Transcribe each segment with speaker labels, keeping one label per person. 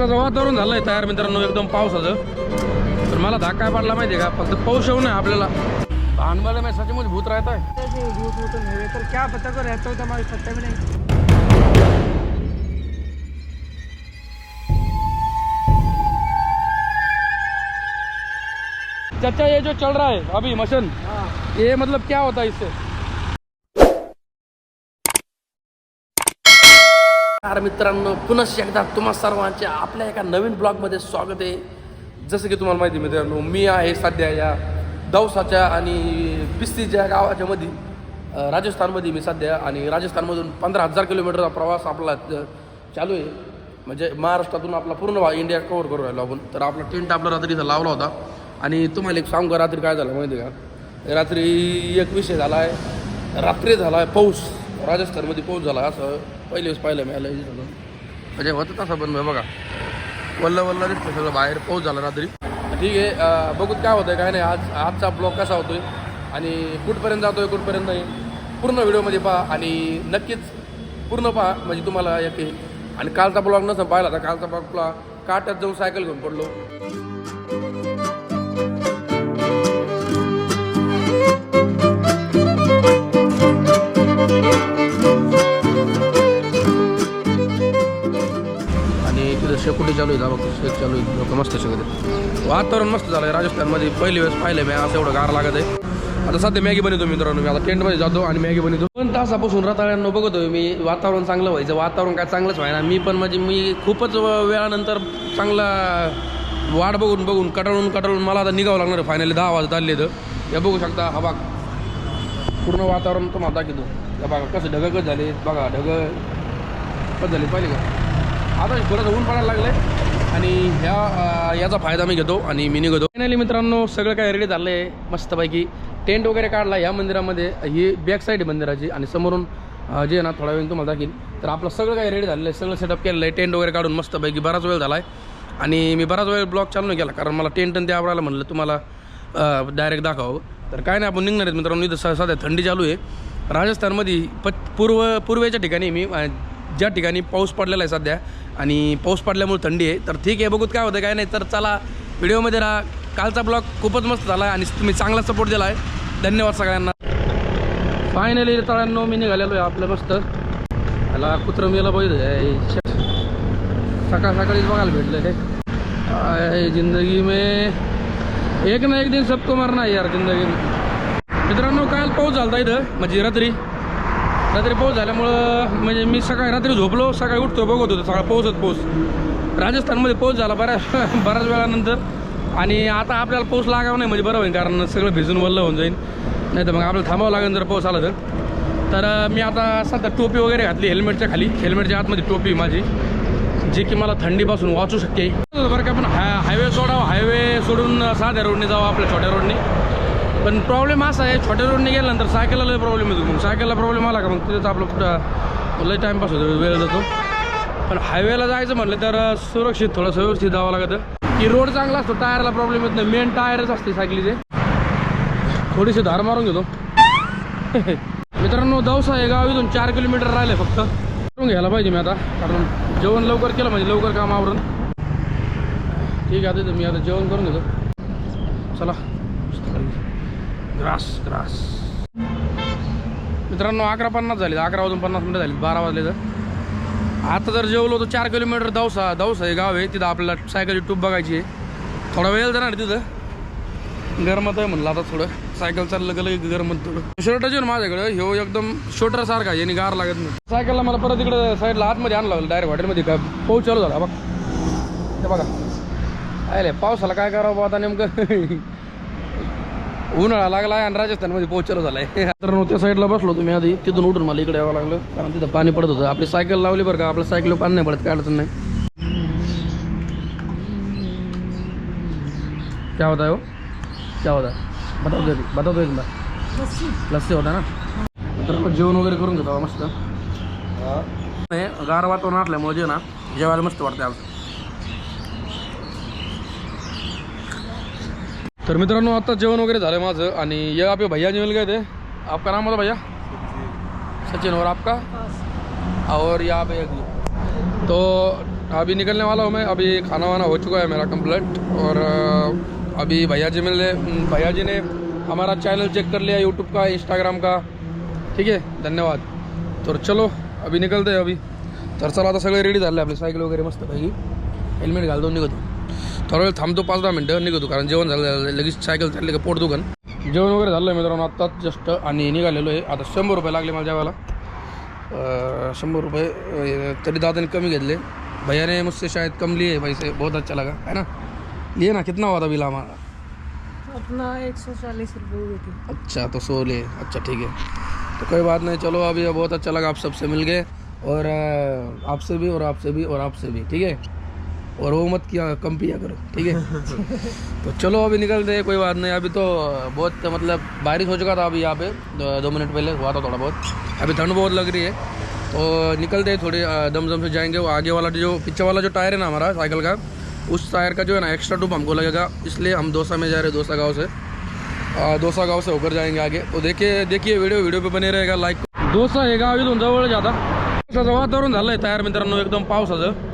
Speaker 1: पावसाचं वातावरण झालंय तयार मित्रांनो एकदम पावसाचं. तर मला धाक काय पडला माहिती आहे का? फक्त पाऊस येऊ नये आपल्याला. भानवाले में सचमुच भूत रहता है
Speaker 2: भूत वूत नहीं है, पर क्या पता को रहता हो तो हमारे पत्ते में नहीं
Speaker 1: चाचा ये जो चल रहा है अभी मशीन।
Speaker 2: हाँ।
Speaker 1: ये मतलब क्या होता है इससे? नमस्कार मित्रांनो पुनश्च एकदा तुम्हा सर्वांचे आपल्या एका नवीन ब्लॉगमध्ये स्वागत आहे. जसं की तुम्हाला माहिती मित्रांनो मी आहे सध्या या दौसाच्या आणि पिस्तीच्या गावाच्या मध्ये राजस्थानमध्ये मी सध्या आणि राजस्थानमधून पंधरा हजार किलोमीटरचा प्रवास आपला चालू आहे. म्हणजे महाराष्ट्रातून आपला पूर्ण इंडिया कव्हर करू राहिलो आपण. तर आपला टेंट आपला रात्री इथं लावला होता. आणि तुम्हाला एक सांगू का रात्री काय झालं माहिती आहे का? रात्री एक विषय झाला आहे. रात्री झाला आहे पाऊस. राजस्थानमध्ये पाऊस झाला असं पहिले वेळेस पाहिलं मिळालं झालं म्हणजे होतं तसं पण बघा. वल्ल वल्ल दिसतं सगळं बाहेर पाऊस झाला रात्री. ठीक आहे बघूत काय होतं काय नाही. आज आजचा ब्लॉग कसा होतोय आणि कुठपर्यंत जातोय कुठपर्यंत नाही पूर्ण व्हिडिओमध्ये पहा आणि नक्कीच पूर्ण पहा. म्हणजे तुम्हाला एक येईल आणि कालचा ब्लॉग नसं पाहिला तर कालचा ब्लॉग काट्यात जाऊन सायकल घेऊन पडलो. चालू आहे बघ शेक चालू आहे. लोक मस्त शिकत वातावरण मस्त झालं आहे राजस्थानमध्ये. पहिली वेळेस पाहिलं मी असं एवढं गार लागत आहे. आता सध्या मॅगी बनवतो मित्रांनो मी आता टेंटमध्ये जातो आणि मॅगी बनवतो दोन तासापासून रताळ्यांना बघतोय मी वातावरण चांगलं व्हायचं. वातावरण काय चांगलंच व्हायना. मी पण म्हणजे मी खूपच वेळानंतर चांगला वाट बघून बघून कटाळून कटाळून मला आता निघावं लागणार फायनली दहा वाजत आले तर हे बघू शकता हा बाग पूर्ण वातावरण तुम्हाला दाखवतो. या बघा कसं ढगं कसं झाले. बघा ढग कसं झाले. पाहिले का? आता थोडंसं ऊन पडायला लागलं आणि ह्या याचा फायदा मी घेतो आणि मी निघतो. फायनली मित्रांनो सगळं काय रेडी झालं आहे मस्तपैकी टेंट वगैरे काढला ह्या मंदिरामध्ये. ही बॅक साईड आहे मंदिराची आणि समोरून जे ना थोडा वेळ तुम्हाला दाखील तर आपलं सगळं काय रेडी झालेलं आहे. सगळं सेटअप केलेलं आहे. टेंट वगैरे काढून मस्तपैकी बराच वेळ झाला आहे आणि मी बराच वेळ ब्लॉग चालू नाही केला कारण मला टेंट आणि ते आवडायला म्हणलं तुम्हाला डायरेक्ट दाखवावं. तर काय नाही आपण निघणार आहेत मित्रांनो. इथं सध्या थंडी चालू आहे. राजस्थानमध्ये प पूर्व पूर्वेच्या ठिकाणी मी ज्या ठिकाणी पाऊस पडलेला आहे सध्या आणि पाऊस पडल्यामुळे थंडी आहे तर ठीक आहे बघूत काय होतं काय नाही तर चला व्हिडिओमध्ये राहा. कालचा ब्लॉग खूपच मस्त झाला आहे आणि तुम्ही चांगला सपोर्ट दिला आहे धन्यवाद सगळ्यांना. फायनली तळ्यांनो मी निघालेलो आहे आपलं मस्त. याला कुत्रं मेला पाहिजे. सकाळ सकाळीच बघायला भेटलं हे जिंदगी में एक ना एक दिन सबको मरना यार जिंदगी में. मित्रांनो काल पाऊस झाला इथं म्हणजे रात्री. रात्री पाऊस झाल्यामुळं म्हणजे मी सकाळी रात्री झोपलो सकाळी उठतो बघत होतो सकाळ पाऊसच पाऊस. राजस्थानमध्ये पाऊस झाला बऱ्याच बऱ्याच वेळानंतर. आणि आता आपल्याला पाऊस लागावं नाही म्हणजे बरं होईल कारण सगळं भिजून वल्ल होऊन जाईल नाही तर मग आपल्याला थांबावं लागेल जर पाऊस आला तर. तर मी आता सध्या टोपी वगैरे घातली हेल्मेटच्या खाली. हेल्मेटच्या आतमध्ये टोपी माझी जी की मला थंडीपासून वाचू शकते बरं का पण हाय हायवे सोडावं हायवे सोडून साध्या रोडने जावं आपल्या छोट्या रोडने पण प्रॉब्लेम असा आहे छोट्या रोडने गेल्यानंतर सायकलला लय प्रॉब्लेम येतो मग. सायकलला प्रॉब्लेम आला का मग? तिथेच आपलं कुठं लय टाईमपास होतो वेळ जातो. पण हायवेला जायचं म्हटलं तर सुरक्षित थोडं व्यवस्थित जावं लागतं. की रोड चांगला असतो टायरला प्रॉब्लेम येत नाही. मेन टायरच असते सायकलीचे. थोडीशी धार मारून घेतो. मित्रांनो दौसा हे गाव इथून चार किलोमीटर राहिले फक्त. करून घ्यायला पाहिजे मी आता कारण जेवण लवकर केलं म्हणजे लवकर काम आवरून. ठीक आहे तिथं मी आता जेवण करून घेतो. चला. ग्रास ग्रास. मित्रांनो अकरा पन्नास झाले अकरा वाजून पन्नास मिनटं झाली बारा वाजले तर आता जर जेवलो तर चार किलोमीटर दौसा दौसा हे गाव आहे. तिथं आपल्याला सायकलची टूप बघायची आहे. थोडा वेळ जाणार तिथं. गरमत आहे म्हणलं आता थोडं. सायकल चाललं गेलं की गरमत थोडं. शर्ट आहे ना माझ्याकडं. ह्यो एकदम शोटर सारखा आहे, याने गार लागत नाही. सायकलला मला परत इकडे साईडला आतमध्ये आणलं लागलं डायरेक्ट हॉटेलमध्ये का पाऊस चालू झाला. बघ. ते बघा. आयले पावसाला काय करावं बा आता नेमकं? उन्हाळा लागला आणि राजस्थानमध्ये पाऊस चालू झालाय. तर त्या साईडला बसलो तुम्ही आधी. तिथून उठून मला इकडे यावं लागलं. कारण तिथं पाणी पडत होतं. आपली सायकल लावली बरं का. आपल्या सायकल पाणी नाही पडत काय अडचण नाही. क्या होता है? क्या होता? बताओ दे एक बार. लस्सी होता ना? तर जेवण वगैरे करून घेतो मस्त. गार वातावरण असल्यामुळे जे ना जेवायला मस्त वाटतं आज. तर मित्रांनो आता जेवण वगैरे झालं माझं आणि ये आपले भैया जी मिल गए थे आपका नाम होता भैया? सचिन. और आपका? और या भैया जी तो अभी निकलने वाला हूँ मैं. अभी खाना वाना हो चुका है मेरा कंप्लीट और अभी भैया जी मिले भैया जी ने हमारा चैनल चेक कर लिया यूट्यूब का इंस्टाग्राम का. ठीक आहे धन्यवाद. तर चलो अभी निकलते अभी. तर चला आता सगळे रेडी झाले आपले सायकल वगैरे मस्त पैकी. हेल्मेट घालतो निघतो. थोडा वेळ थांबतो पाच दहा मिनटं निघतो कारण जेवण झालं झालं, लगेच सायकल चालली का पोट दुकान जेवण वगैरे झालं आहे मित्रांनो आत्ताच जस्ट आणि निघालेलो आहे. आता शंभर रुपये लागले मला जेवायला. अ, शंभर रुपये तरी दादाने कमी घेतले. भैया ने मुझसे शायद कम लिए पैसे बहुत अच्छा लगा. है ना? लिए ना कितना हुआ था बिल हमारा
Speaker 2: अपना एक सौ चालीस रुपये थे।
Speaker 1: अच्छा तो सो लिए अच्छा ठीक है। तो कोई बात नहीं चलो अभी बहुत अच्छा लगा आप सबसे मिल गए। और आपसे भी और आपसे भी और आपसे भी ठीक है? और वो मत किया कम पिया करो ठीक है? तो चलो अभी निकलते हैं कोई बात नहीं। अभी तो बहुत मतलब बारिश हो चुका था अभी यहाँ पे दो, दो मिनट पहले हुआ था थोड़ा बहुत। अभी ठंड बहुत लग रही है। तो निकलते हैं थोड़ी दम दम से जाएंगे। वो आगे वाला जो पीछे वाला जो टायर है ना हमारा साइकिल का उस टायर का जो है ना एक्स्ट्रा टूप हमको लगेगा। इसलिए हम दोसा में जा रहे हैं दोसा गाँव से। दोसा गाव से होकर जाएंगे आगे। तो देखिए देखिए व्हिडिओ व्हिडिओ पे बने रहेगा लाईक दोसा हे गाव इथून जवळ जाता वातावरण झालं आहे तयार मित्रांनो एकदम पावसाचं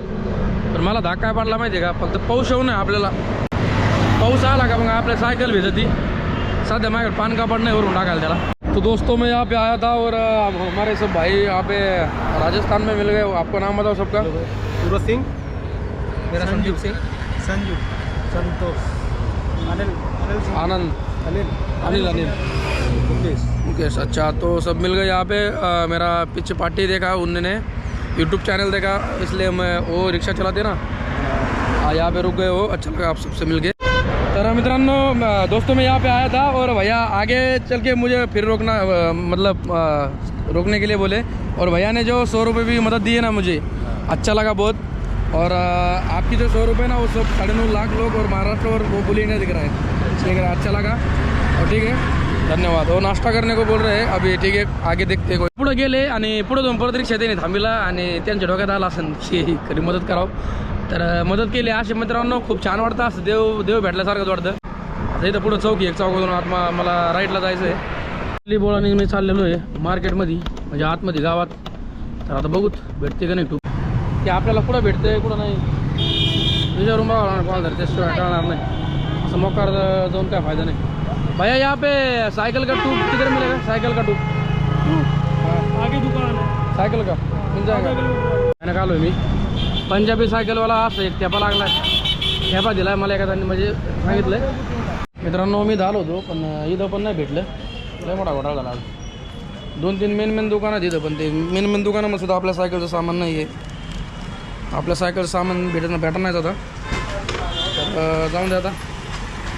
Speaker 1: तर मला धाक काय पडला माहिती आहे का? फक्त पाऊस येऊ नये आपल्याला. पाऊस आला का मग आपल्या सायकल भेजती सध्या माझ्याकडे पान कापड नाही वरून टाकायला त्याला. तो दोस्तों मैं यहाँ पे आया था और हमारे सब भाई यहाँ पे राजस्थान में मिल गए आपका नाम बताओ सबका?
Speaker 2: सूरज सिंह।
Speaker 1: मेरा संजीव सिंह
Speaker 2: संजू। संतोष। अनिल।
Speaker 1: आनंद।
Speaker 2: अनिल।
Speaker 1: अनिल अनिल।
Speaker 2: मुकेश।
Speaker 1: मुकेश अच्छा तो सब मिल गए यहाँ पे। अ, मेरा पीछे पार्टी देखा उन्होंने यूट्यूब चैनल देखा इसलिए मैं वो रिक्शा चलाते ना। हाँ, यहाँ पे रुक गए हो अच्छा लगा आप सबसे मिल गए तर मित्रांनो दोस्तों मैं यहाँ पे आया था और भैया आगे चल के मुझे फिर रोकना मतलब रोकने के लिए बोले। और भैया ने जो सौ रुपये भी मदद दी है ना मुझे अच्छा लगा बहुत। और आपकी जो सौ रुपये ना वो सब साढ़े नौ लाख लोग और महाराष्ट्र और वो बोली इंडिया दिख रहा है। रहा है अच्छा लगा। और ठीक है धन्यवाद। और नाश्ता करने को बोल रहे हैं। अभी ठीक है आगे देखते हैं पुढे गेले आणि पुढे जाऊन परत रिक्षा त्याने थांबिला आणि त्यांच्या डोक्यात आला असेल की कधी मदत करावं. तर मदत केली. असे मित्रांनो खूप छान वाटतं. असं देव देव भेटल्यासारखंच वाटतं. आता इथं पुढं चौकी एक चौकातून आत्मा मला राईटला जायचं आहे दिल्ली बोळाने मी चाललेलो आहे मार्केटमध्ये म्हणजे आतमध्ये गावात. तर आता बघूत भेटते का नाही टूप ते आपल्याला कुठं भेटते कुठं नाही. विचारून बघावं लागणार कोणाला तरी त्याशिवाय नाही. असं मोकार जाऊन काय फायदा नाही. भैया या पे सायकल का तिकडे किधर का? सायकल का टूप
Speaker 2: आगे दुकान है
Speaker 1: सायकल का? मिल जाएगा मैंने आलो मी? पंजाबी सायकलवाला असं एक ठेपा लागला ठेपा दिलाय मला एखाद्याने म्हणजे सांगितलंय. मित्रांनो मी झालो होतो पण इथं पण नाही भेटलं. लय मोठा घोटाळा झाला. दोन तीन मेन मेन दुकानात इथं पण ते मेन मेन दुकानामध्ये सुद्धा आपल्या सायकलचं सामान नाही आहे आपल्या सायकलचं सामान भेटत भेटत नाही आता. तर जाऊन द्या आता.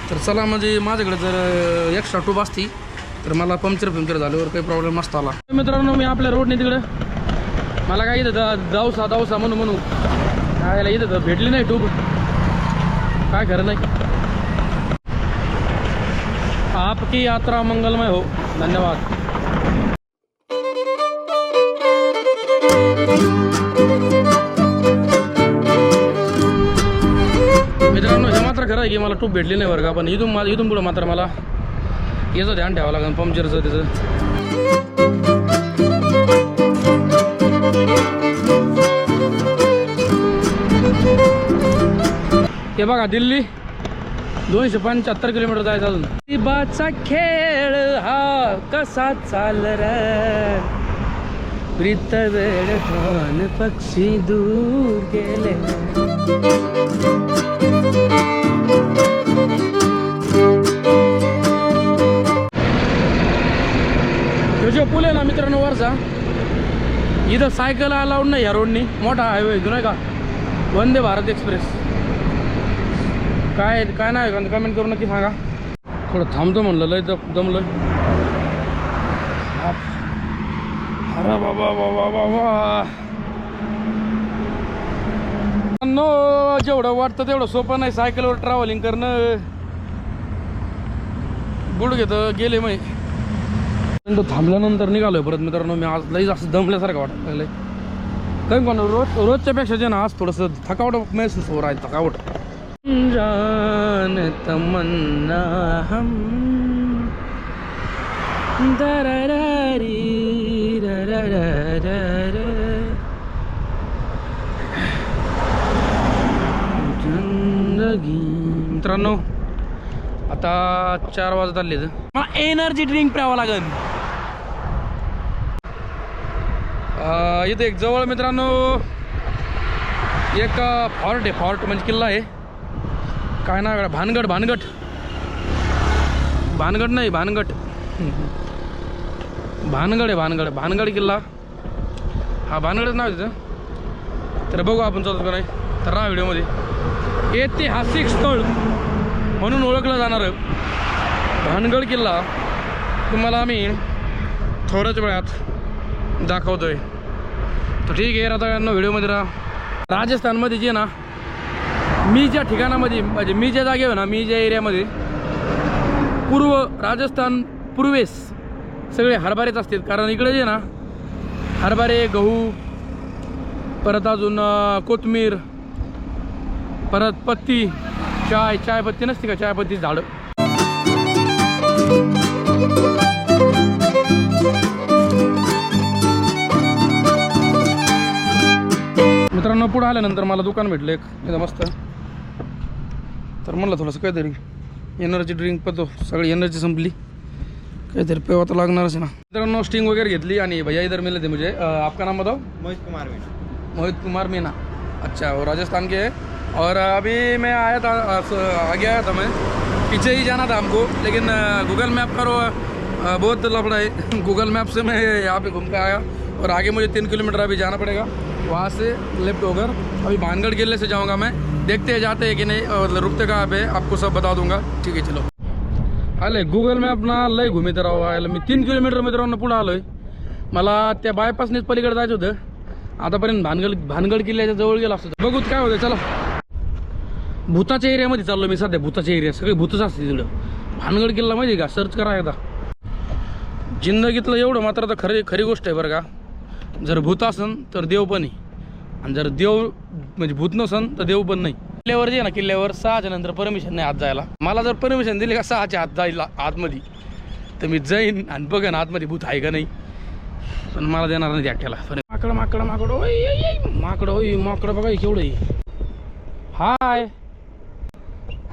Speaker 1: तर चला म्हणजे माझ्याकडे जर एक्स्ट्रा टूब असती तर मला पंक्चर फिंक्चर झाल्यावर काही प्रॉब्लेम मस्त आला मित्रांनो मी आपल्या रोडने तिकडं. मला काय इथं दा- दावसा दावसा म्हणू म्हणू काय येतं इथं तर भेटली नाही टूब काय खरं नाही. आपकी यात्रा मंगलमय हो. धन्यवाद. मित्रांनो हे मात्र खरं आहे की मला टूब भेटली नाही बरं का पण इथून मला इथून पुढं मात्र मला याचं ध्यान ठेवावं लागेल पंक्चरचं त्याचं हे बघा दिल्ली दोनशे पंच्याहत्तर किलोमीटर जायचं अजून. बाचा खेळ हा कसा चाल प्रीत वेळ पक्षी दूर गेले म्हणजे ह्यो जो पूल आहे ना मित्रांनो वरचा. इथं सायकल अलाउड नाही या रोडनी. मोठा हायवे इथून आहे का? वंदे भारत एक्सप्रेस. काय काय नाही का कमेंट करू नक्की सांगा. थोडं थांबतो म्हणलं लय दम दमलं अरे बाबा बाबा बाबा. नो जेवढं वाटतं तेवढं सोपं नाही सायकलवर ट्रॅव्हलिंग करणं. गुड घेतं गेले मग. थांबल्यानंतर निघालोय परत मित्रांनो मी आज लई जास्त दमल्यासारखं वाटत लागलंय. काही पण रोज रोजच्या पेक्षा जे ना आज थोडंसं थकावट महसूस हो रहा है थकावट. जान तमन्ना हम दररारी मित्रांनो आता चार वाजत आले मला एनर्जी ड्रिंक प्यावं लागेल इथे एक जवळ मित्रांनो एक फॉर्ट आहे फॉर्ट म्हणजे किल्ला आहे. काय नाव भानगड भानगड. भानगड नाही भानगड. भानगड आहे भानगड. भानगड किल्ला. हा भानगडच नाव आहे तिथं. तर बघू आपण चालतो का नाही. तर राहा व्हिडिओमध्ये. ऐतिहासिक स्थळ म्हणून ओळखलं जाणारं भानगड किल्ला तुम्हाला आम्ही थोड्याच वेळात दाखवतोय. तर ठीक आहे आता यांना व्हिडिओमध्ये राहा. राजस्थानमध्ये जे ना मी ज्या ठिकाणामध्ये म्हणजे मी ज्या जागेवर ना मी ज्या एरियामध्ये पूर्व राजस्थान पूर्वेस सगळे हरभरेच असतील. कारण इकडे जे ना हरभरे गहू परत अजून कोथमीर परत पत्ती चाय चायपत्ती नसते का? चायपत्ती झाडं. मित्रांनो पुढे आल्यानंतर मला दुकान भेटलं एक. एकदम मस्त. तर म्हणलं थोडंसं काहीतरी एनर्जी ड्रिंक पतो. सगळी एनर्जी संपली. काहीतरी पेवा तर लागणारच ना. मित्रांनो स्टिंग वगैरे घेतली आणि भैया इधर मिले थे मुझे. आपका नाम बताओ?
Speaker 2: मोहित कुमार मीणा.
Speaker 1: मोहित कुमार मीना अच्छा वो राजस्थान के हैं. और अभी मैं आया था आगे आया था मैं. पीछे ही जाना था हमको लेकिन गूगल मैप करो बहुत लफड़ा है. गूगल मैप से मैं यहाँ पे घूम के आया. और आगे मुझे तीन किलोमीटर अभी जाना पड़ेगा. वहाँ से लेफ्ट होकर अभी भानगढ़ किले से जाऊँगा मैं। देखते हैं जाते हैं कि नहीं और रुकते कहाँ पे आपको सब बता दूंगा। ठीक है चलो। आले गुगल मॅप ना लय घुमी तर आलं मी तीन किलोमीटर मित्रांनो आलो आहे मला त्या बायपासनेच पलीकडे जायचं होतं. आतापर्यंत भानगड भानगड किल्ल्याच्या जवळ गेला असतो. बघूत काय होतं चला. भूताच्या एरियामध्ये चाललो मी सध्या भूताच्या एरिया. सगळे भूतच असते तिकडं. भानगड किल्ला माहिती आहे का? सर्च करा एकदा. जिंदगीतलं एवढं मात्र तर खरी खरी गोष्ट आहे बरं का. जर भूत असन तर देव पण आहे. आणि जर देव म्हणजे भूत नसन तर देव पण नाही. किल्ल्यावर जे ना किल्ल्यावर सहाच्या नंतर परमिशन नाही आत जायला. मला जर परमिशन दिली का सहाच्या आत जायला आतमध्ये तर मी जाईन आणि बघन आतमध्ये भूत आहे का नाही. पण मला देणार नाही एकट्याला माकडं माकडं माकडं ओय माकड ओय. माकडं माकडं बघा केवढं हाय.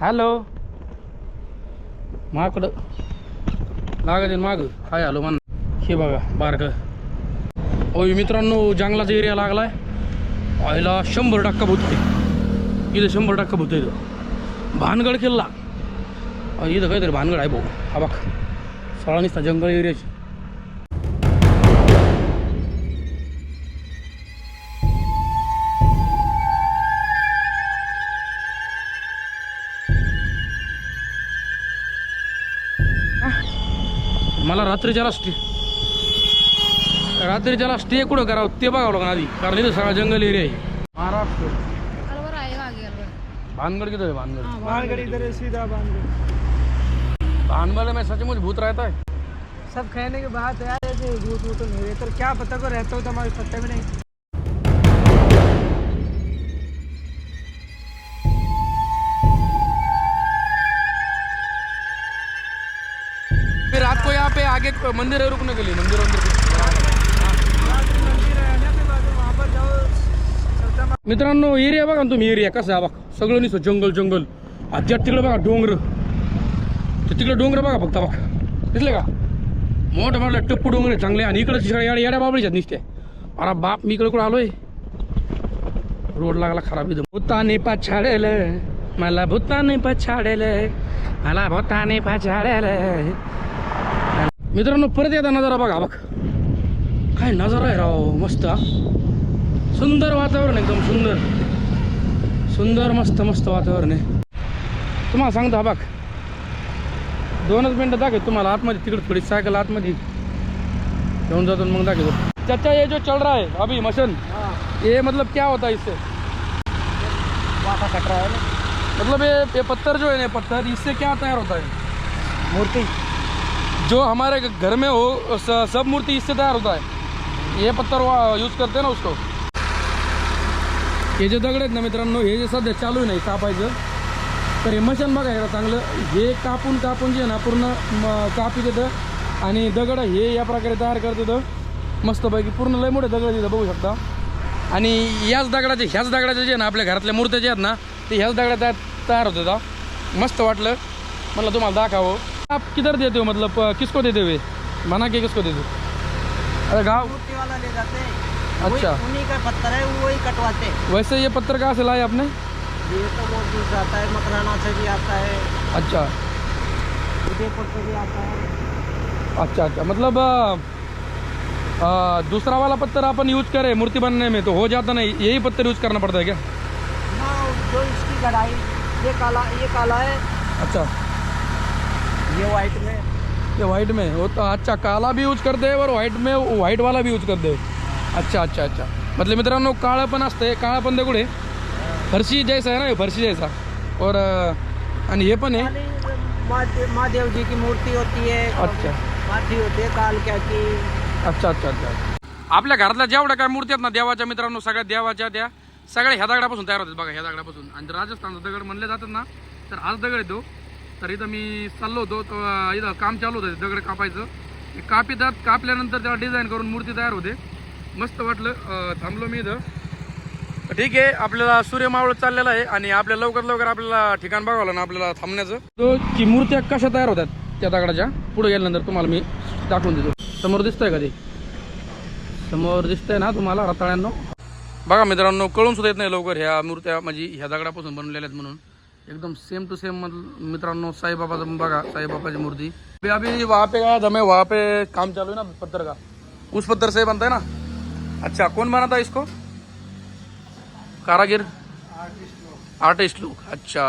Speaker 1: हॅलो. माकडं. लागा दे माग. हाय हॅलो मान हे बघा बारकं. ओय मित्रांनो जंगलाचा एरिया लागलाय. आईला शंभर टक्का भूत आहे. इथं शंभर टक्का भूत आहे इथं. भानगड किल्ला. इथं काहीतरी भानगड आहे भाऊ. हा बघ. सगळा निसता जंगल एरियाची. मला रात्रीच्याला स्टे रात्रीच्याला स्टे कुठं करावं ते बघावं लागणार आधी. कारण इथं सगळा जंगल एरिया आहे. महाराष्ट्र.
Speaker 3: अलवर आएगा आगे अलवर
Speaker 1: भानगड किधर है भानगड
Speaker 2: मालगढ़ इधर है सीधा बांध
Speaker 1: भानगड में सचमुच भूत रहता है
Speaker 2: सब कहने की बात है यार ऐसे भूत वूत तो नहीं रहते और क्या पता को रहता हो तो हमारे पत्ते में नहीं।
Speaker 1: फिर रात को यहाँ पे आगे मंदिर है रुकने के लिए मंदिर मंदिर
Speaker 2: मंदिर है ना फिर बाद में वहाँ पर जाओ चलता मा-
Speaker 1: मित्रांनो एरिया बघा ना तुम्ही एरिया कसा आहे बघा. सगळं निसो जंगल जंगल. आज्यात तिकडं बघा डोंगर. तिकडं डोंगर बघा फक्त बघा. दिसले का? मोठं मोठं टप्पू डोंगर आहे चांगले. आणि इकडं सगळ्या येड्या येड्या बाबळीच्यात निसते अरे बाप मी इकडे कुठं आलोय? रोड लागला खराब इथं. भूताने पछाडेल मला भूताने पछाडेल मला भूताने पछाडेल. मित्रांनो परत येता नजारा बघा बघ. काय नजारा आहे राव मस्त. सुंदर वातावरण एकदम सुंदर। सुंदर मस्त मस्त वातावरण आहे. तुम्हाला सांगतो हा बघ. दोनच मिनटं दाखव तुम्हाला. आतमध्ये तिकडे थोडी सायकल आतमध्ये. घेऊन जातो मग दाखवतो. चाचा ये जो चल रहा है अभी मशीन
Speaker 2: हाँ
Speaker 1: ये मतलब क्या होता है इससे?
Speaker 2: कट रहा है ना
Speaker 1: मतलब ये ये पत्थर जो है ना पत्थर इससे क्या तैयार होता है?
Speaker 2: मूर्ति।
Speaker 1: जो हमारे घर में हो सब मूर्ति इससे तैयार होता है। ये पत्थर यूज़ करते हैं ना उसको? हे जे दगड आहेत ना मित्रांनो हे जे सध्या चालू नाही कापायचं. तर हे मशीन बघा याला चांगलं. हे कापून कापून जे ना पूर्ण म- कापी देतं. आणि दगड हे या प्रकारे तयार करत होतं. मस्तपैकी पूर्ण लय मोठे दगड तिथं बघू शकता. आणि याच दगडाचे ह्याच दगडाचे जे ना आपल्या घरातल्या मूर्त्या जे आहेत ना ते ह्याच दगडात तयार होत होता. मस्त वाटलं. म्हटलं तुम्हाला दाखवावं. आप किधर देते हो? मतलब किसको देते हो हुए म्हणा के किसको देते हो? अरे गाव
Speaker 2: हैं
Speaker 1: अच्छा।
Speaker 2: उन्हीं का पत्थर है वही कटवाते
Speaker 1: वैसे ये पत्थर कहाँ से लाए आपने?
Speaker 2: ये तो बहुत दूर से आता है मकराना से भी आता है।
Speaker 1: अच्छा।
Speaker 2: उदयपुर से भी आता है।
Speaker 1: अच्छा अच्छा। मतलब अ, अ, दूसरा वाला पत्थर अपन यूज़ करें मूर्ति बनने में तो हो जाता नहीं? यही पत्थर यूज़ करना पड़ता है क्या?
Speaker 2: ना जो इसकी गढ़ाई ये काला ये काला है।
Speaker 1: अच्छा।
Speaker 2: ये व्हाइट में।
Speaker 1: ये व्हाइट में? वो तो अच्छा काला भी यूज़ करते और व्हाइट में व्हाइट वाला भी यूज़ कर करते अच्छा अच्छा अच्छा. मतलब मित्रांनो काळं पण असते काळं पण दगड आहे. फरशी जैसा आहे ना फरशी जैसा. और आणि हे पण आहे.
Speaker 2: महादेव जी की मूर्ति होती है.
Speaker 1: अच्छा.
Speaker 2: हाथी होती काल क्या की
Speaker 1: अच्छा अच्छा अच्छा. आपल्या घरातल्या जेवढ्या काय मूर्ती आहेत ना देवाच्या मित्रांनो सगळ्या देवाच्या त्या सगळ्या ह्या दगडापासून तयार होतात बघा ह्या दगडापासून. आणि राजस्थानचा दगड म्हणले जातात ना तर हाच दगड येतो तर इथं मी चाललो होतो तर इथं काम चालू होतं दगड कापायचं. कापितात कापल्यानंतर त्याला डिझाईन करून मूर्ती तयार होते. मस्त वाटलं. थांबलो मी इथं. ठीक आहे आपल्याला सूर्य मावळ चाललेला आहे आणि आपल्याला लवकर लवकर आपल्याला ठिकाण बघावं ना आपल्याला थांबण्याचं. तो की मूर्त्या कशा तयार होतात त्या दगडाच्या पुढे गेल्यानंतर तुम्हाला मी दाखवून देतो. समोर दिसतंय का ते? समोर दिसतंय ना तुम्हाला रताळ्यांनो? बघा मित्रांनो कळून सुद्धा येत नाही लवकर ह्या मूर्त्या म्हणजे ह्या दगडापासून बनवलेल्या आहेत म्हणून. एकदम सेम टू सेम मित्रांनो साईबाबाचं बघा साईबाबाची मूर्ती. अभी अभी वहाँ पे गया था मैं वहाँ पे काम चालू है ना पत्थर का? उस पत्थर से बनता है ना? अच्छा कौन बना था इसको कारागिर? आर्टिस्ट लोग अच्छा.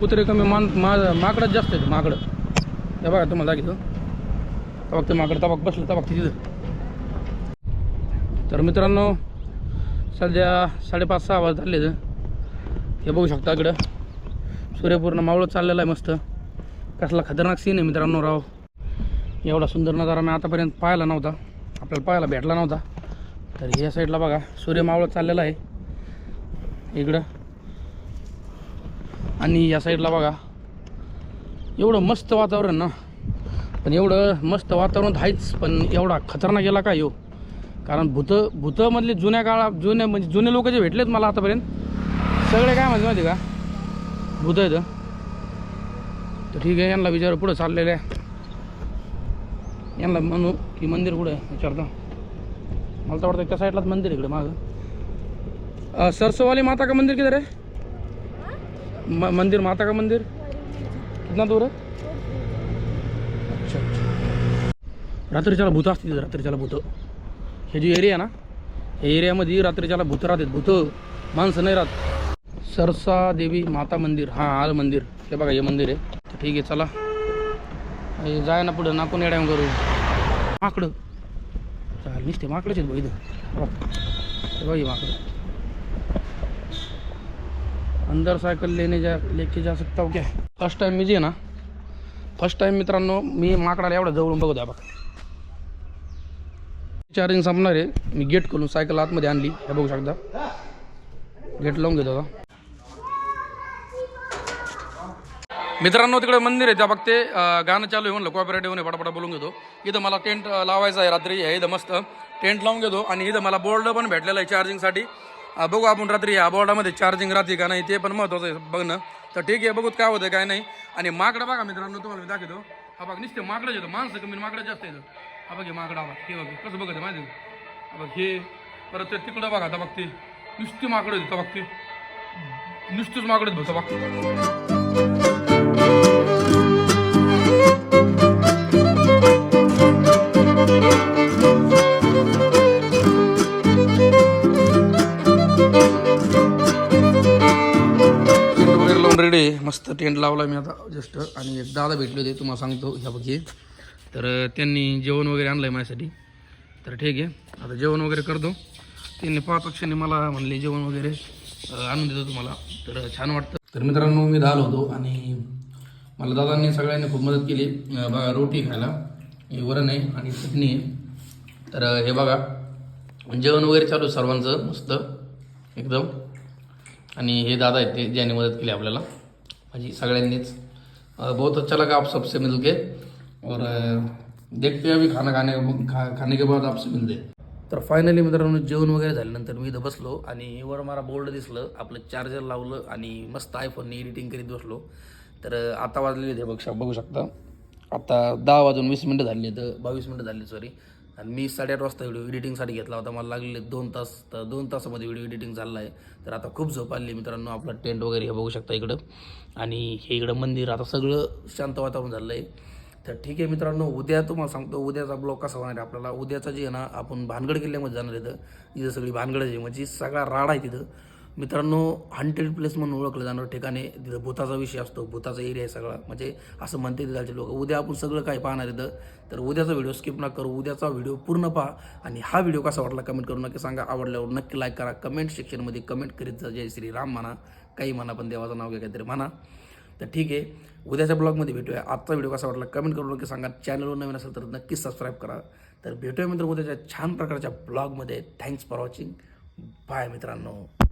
Speaker 1: कुत्रे कमी मान मा माकडच जास्त आहेत माकडं. हे बघा तुम्हाला दाखवतो. तबाक ते माकड तबाक बसलं तबाक तिथं. तर मित्रांनो सध्या साडेपाच सहा वाजता झाले हे बघू शकता इकडं. सूर्यपूर्ण मावळं चाललेलं आहे मस्त. कसला खतरनाक सीन आहे मित्रांनो राव. एवढा सुंदर नजारा मी आतापर्यंत पाहायला नव्हता. आपल्याला पाहायला भेटला नव्हता. तर या साईडला बघा सूर्य मावळं चाललेलं आहे. इकडं. आणि या साईडला बघा एवढं मस्त वातावरण ना. पण एवढं मस्त वातावरण आहेच पण एवढा खतरनाक गेला का येऊ हो? कारण भूत भूतमधले जुन्या काळा जुन्या म्हणजे जुने लोक जे भेटलेत मला आतापर्यंत सगळे काय म्हणजे माहिती का? भूत आहेत तर ठीक आहे यांना विचार पुढं चाललेलं आहे. यांना म्हणू की मंदिर कुठं आहे? विचारता. मला तर वाटतं त्या साईडलाच मंदिर इकडे मागं. सरसोवाली माता का मंदिर किधर आहे? म- मंदिर माता का मंदिर? कितना दूर आहे? अच्छा रात्रीच्याला भूत असते रात्रीच्याला भूत. हे जे एरिया ना या एरियामध्ये रात्रीच्याला भूत राहतात भूत. माणसं नाही राहत. सरसा देवी माता मंदिर. हां आलं मंदिर. हे बघा हे मंदिर आहे. तर ठीक आहे चला. जाय ना पुढं नाकून येड्या करू. माकडं. चालेल नुसते माकडंच आहेत बघ इथं. हे माकडं. अंदर सायकल लेने जा लेके जा सकता ओके क्या? फर्स्ट टाइम मी जे ना फर्स्ट टाइम मित्रांनो मी माकडाला एवढं जवळून बघू द्या बघा. चार्जिंग संपणार आहे. मी गेट करून सायकल आतमध्ये आणली. हे बघू शकता. गेट लावून घेतो आता. मित्रांनो तिकडे मंदिर आहे. त्या बघते गाणं चालू आहे म्हणलं. कॉपरेटिव्ह नाही पटापटा बोलून घेतो. इथं मला टेंट लावायचा आहे. रात्री हे इथं मस्त. टेंट लावून घेतो आणि इथं मला बोर्ड पण भेटलेलं आहे चार्जिंगसाठी बघू आपण रात्री या बोर्डामध्ये चार्जिंग राहते का नाही ते पण महत्त्वाचं आहे बघणं. तर ठीक आहे बघूत काय होतं काय नाही. आणि माकडं बघा मित्रांनो तुम्हाला मी दाखवतो. हा बघ निश्चित माकडं येतो माणसं कमी माकडं जास्त येतं हा बघ हे माकडं बघ हे बघ कसं बघत आहे माहिती हा बघ हे. परत ते तिकडं बघा आता बघ ते नुसती माकडं येतं बघ ते नुसतीच माकडं होतं बघ मस्त टेंट लावला मी आता जस्ट आणि एक दादा भेटले होते तुम्हाला सांगतो ह्या बघी. तर त्यांनी जेवण वगैरे आणलं आहे माझ्यासाठी. तर ठीक आहे आता जेवण वगैरे करतो. त्यांनी पाच क्षणी मला म्हणले जेवण वगैरे आणून देतो तुम्हाला. तर छान वाटतं. तर मित्रांनो मी दाल होतो आणि मला दादांनी सगळ्यांनी खूप मदत केली. बघा रोटी खायला. वरण आहे आणि चटणी आहे. तर हे बघा जेवण वगैरे चालू सर्वांचं मस्त एकदम. आणि हे दादा आहेत ते ज्यांनी मदत केली आपल्याला. म्हणजे सगळ्यांनीच. बहुत अच्छा लगा आप सबसे मिल के और देखते अभी खाना खाने खा, खाने के बाद आपसे मिलते तर फायनली मित्रांनो जेवण वगैरे झाल्यानंतर मी इथं बसलो आणि वर मला बोर्ड दिसलं. आपलं चार्जर लावलं आणि मस्त आयफोनने एडिटिंग करीत बसलो. तर आता वाजलेले ते बघ बघू शकता. आता दहा वाजून वीस मिनटं झाली तर बावीस मिनटं झाली सॉरी आणि मी साडेआठ वाजता व्हिडिओ एडिटिंगसाठी घेतला होता. मला लागलेले दोन तास तर दोन तासामध्ये व्हिडिओ एडिटिंग झाला आहे. तर आता खूप झोप आली मित्रांनो. आपला टेंट वगैरे हे बघू शकता इकडं. आणि हे इकडं मंदिर आता सगळं शांत वातावरण झालं आहे तर ठीक आहे मित्रांनो उद्या तुम्हाला सांगतो उद्याचा ब्लॉग कसा होणार आहे आपल्याला. उद्याचा जे आहे ना आपण भानगड किल्ल्यामध्ये जाणार आहे तिथं सगळी भानगड जी म्हणजे सगळा राड आहे तिथं. मित्रांनो हंटेड प्लेस म्हणून ओळखलं जाणार ठिकाणी तिथं भूताचा विषय असतो भूताचा एरिया आहे सगळा. म्हणजे असं म्हणते तिथालचे लोक. उद्या आपण सगळं काय पाहणार इथं. तर उद्याचा व्हिडिओ स्किप ना करू. उद्याचा व्हिडिओ पूर्ण पहा. आणि हा व्हिडिओ कसा वाटला कमेंट करू नक्की सांगा. आवडल्यावर नक्की लाईक करा. कमेंट सेक्शनमध्ये कमेंट करीत जा. जय श्री राम म्हणा. काही म्हणा पण देवाचं नाव घ्या काहीतरी म्हणा. तर ठीक आहे उद्याच्या ब्लॉगमध्ये भेटूया. आजचा व्हिडिओ कसा वाटला कमेंट करून नक्की सांगा. चॅनलवर नवीन असेल तर नक्कीच सबस्क्राईब करा. तर भेटूया मित्र उद्याच्या छान प्रकारच्या ब्लॉगमध्ये. थँक्स फॉर वॉचिंग बाय मित्रांनो.